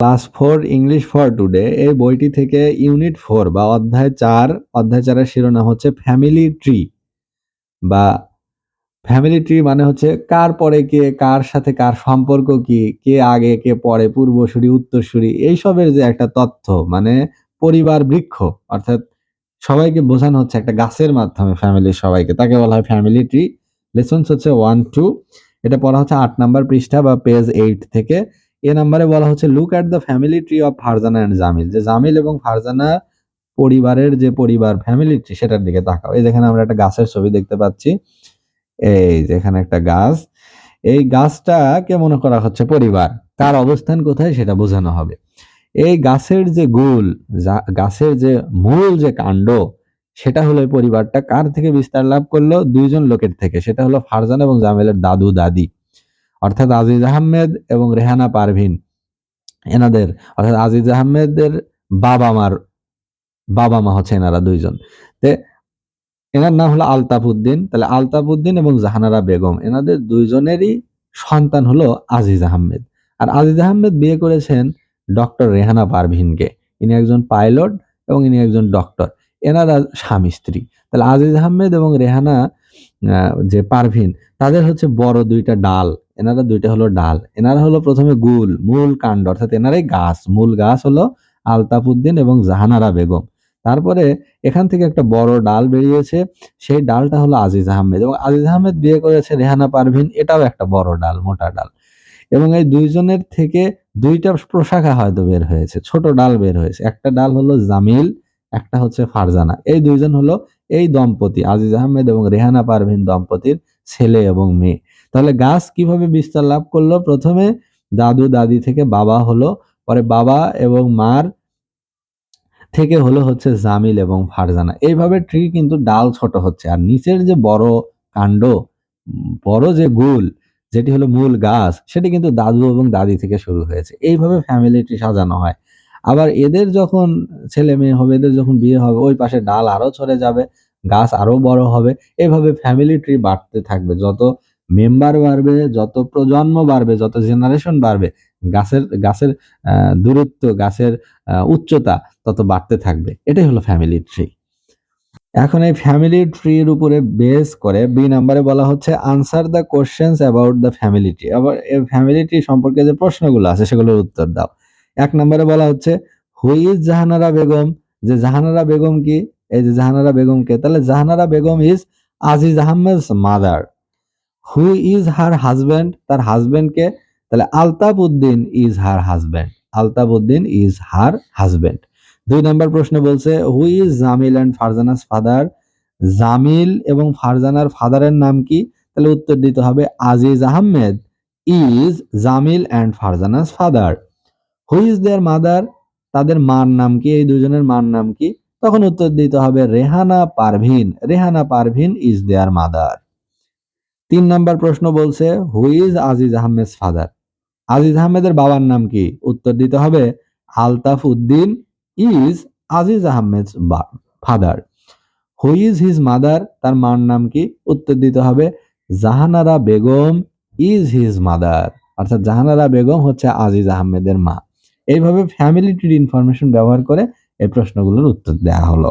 Class four English for today, এই বইটি থেকে ইউনিট ফোর বা অধ্যায় চার, অধ্যায় চারের শিরোনাম হচ্ছে ফ্যামিলি ট্রি বা ফ্যামিলি ট্রি মানে হচ্ছে কার পরে কে, কার সাথে কার সম্পর্ক কি, কে আগে, কে পরে, পূর্বসূরি, উত্তরসূরি, এইসবের যে একটা তথ্য মানে পরিবার বৃক্ষ, অর্থাৎ সবাইকে বোঝানো হচ্ছে একটা গাছের মাধ্যমে ফ্যামিলির সবাইকে, তাকে বলা হয় ফ্যামিলি ট্রি। লেসন্স হচ্ছে ওয়ান টু এটা পড়া হচ্ছে আট নাম্বার পৃষ্ঠা বা পেজ এইট থেকে। এ নাম্বারে বলা হচ্ছে look at the family tree of Farzana and Jamil যে জামিল এবং ফারজানা পরিবারের যে পরিবার ফ্যামিলি ট্রি সেটার দিকে তাকাও। এই যেখানে আমরা একটা গাছের ছবি দেখতে পাচ্ছি। এই যেখানে একটা গাছ। এই গাছটাকে মনে করা হচ্ছে পরিবার। কার অবস্থান কোথায় সেটা বোঝানো হবে। এই গাছের যে গুল গাছের যে মূল যে কাণ্ড, সেটা হলো পরিবারটা। কার থেকে বিস্তার লাভ করল? দুইজন লোকের থেকে। সেটা হলো ফারজান এবং জামেলের দাদু দাদি অর্থাৎ আজিজ আহমেদ এবং রেহানা পারভিন। এনাদের, অর্থাৎ আজিজ আহমেদের বাবা মার বাবা মা হচ্ছে এনারা দুইজন। তে, এনার নাম হলো আলতাফ উদ্দিন তাহলে আলতাফ উদ্দিন এবং জাহানারা বেগম, এনাদের দুইজনেরই সন্তান হলো আজিজ আহমেদ। আর আজিজ আহমেদ বিয়ে করেছেন ডক্টর রেহানা পারভিনকে। ইনি একজন পাইলট এবং ইনি একজন ডক্টর। এনারা স্বামী স্ত্রী। তাহলে আজিজ আহমেদ এবং রেহানা যে পারভিন, তাদের হচ্ছে বড় দুইটা ডাল। এনারা দুইটা হলো ডাল। এনারা হলো প্রথমে গুল, মূল কাণ্ড, অর্থাৎ এনারাই গাছ। মূল গাছ হলো আলতাফ উদ্দিন এবং জাহানারা বেগম। তারপরে এখান থেকে একটা বড় ডাল বেরিয়েছে। সেই ডালটা হলো আজিজ আহমেদ। এবং আজিজ আহমেদ বিয়ে করেছে রেহানা পারভিন। এটাও একটা বড় ডাল, মোটা ডাল। এবং এই দুইজনের থেকে দুইটা প্রশাখা হয়তো বের হয়েছে, ছোট ডাল বের হয়েছে। একটা ডাল হলো জামিল, একটা হচ্ছে ফারজানা। এই দুইজন হলো এই দম্পতি, আজিজ আহমেদ এবং রেহানা পারভিন দম্পতির ছেলে এবং মেয়ে। তাহলে গাছ কীভাবে বিস্তার লাভ করল? প্রথমে দাদু দাদি থেকে বাবা হলো, পরে বাবা এবং মার থেকে হলো হচ্ছে জামিল এবং ফারজানা। এইভাবে ট্রি কিন্তু ডাল ছোট হচ্ছে। আর নিচের যে বড় কাণ্ড, বড় যে গুল, যেটি হলো মূল গাছ, সেটি কিন্তু দাদু এবং দাদি থেকে শুরু হয়েছে। এইভাবে ফ্যামিলি ট্রি সাজানো হয়। আবার এদের যখন ছেলে মেয়ে হবে, এদের যখন বিয়ে হবে, ওই পাশে ডাল আরও ছড়ে যাবে, গাছ আরও বড় হবে। এভাবে ফ্যামিলি ট্রি বাড়তে থাকবে। যত মেম্বার বাড়বে, যত প্রজন্ম বাড়বে, যত জেনারেশন বাড়বে, গাছের গাছের দূরত্ব, গাছের উচ্চতা তত বাড়তে থাকবে। এটাই হলো ফ্যামিলি ট্রি এখন এই ফ্যামিলি ট্রির উপরে বেস করে বি নাম্বারে বলা হচ্ছে answer the questions about the family tree আবার এই ফ্যামিলি ট্রি সম্পর্কে যে প্রশ্নগুলো আছে সেগুলোর উত্তর দাও। এক নম্বরে বলা হচ্ছে হুই ইজ জাহানারা বেগম? যে জাহানারা বেগম কি? এই যে জাহানারা বেগম কে? তাহলে Jahanara Begum is Aziz Ahmed mother who is her husband তার হাজব্যান্ড কে। তাহলে Altaf Uddin is her husband Altaf Uddin is her husband দুই নম্বর প্রশ্ন বলছে who is Jamil and Farzana's father Jamil এবং ফারজানার ফাদারের নাম কি? তাহলে উত্তর দিতে হবে Aziz Ahmed is Jamil and Farzana's father who is their mother তাদের মার নাম কি? এই দুজনের মার নাম কি? তখন উত্তর দিতে হবে Rehana Parveen Rehana Parveen is their mother তিন নম্বর প্রশ্ন বলছে who is Aziz Ahmed father Aziz আহমেদের বাবার নাম কি? উত্তর দিতে হবে, Altaf Uddin is Aziz Ahmed father who is his mother তার মার নাম কি? উত্তর দিতে হবে, Jahanara Begum is his mother অর্থাৎ জাহানারা বেগম হচ্ছে আজিজ আহমেদের মা। এইভাবে ফ্যামিলি ট্রিড ইনফরমেশন ব্যবহার করে এই প্রশ্নগুলোর উত্তর দেওয়া হলো।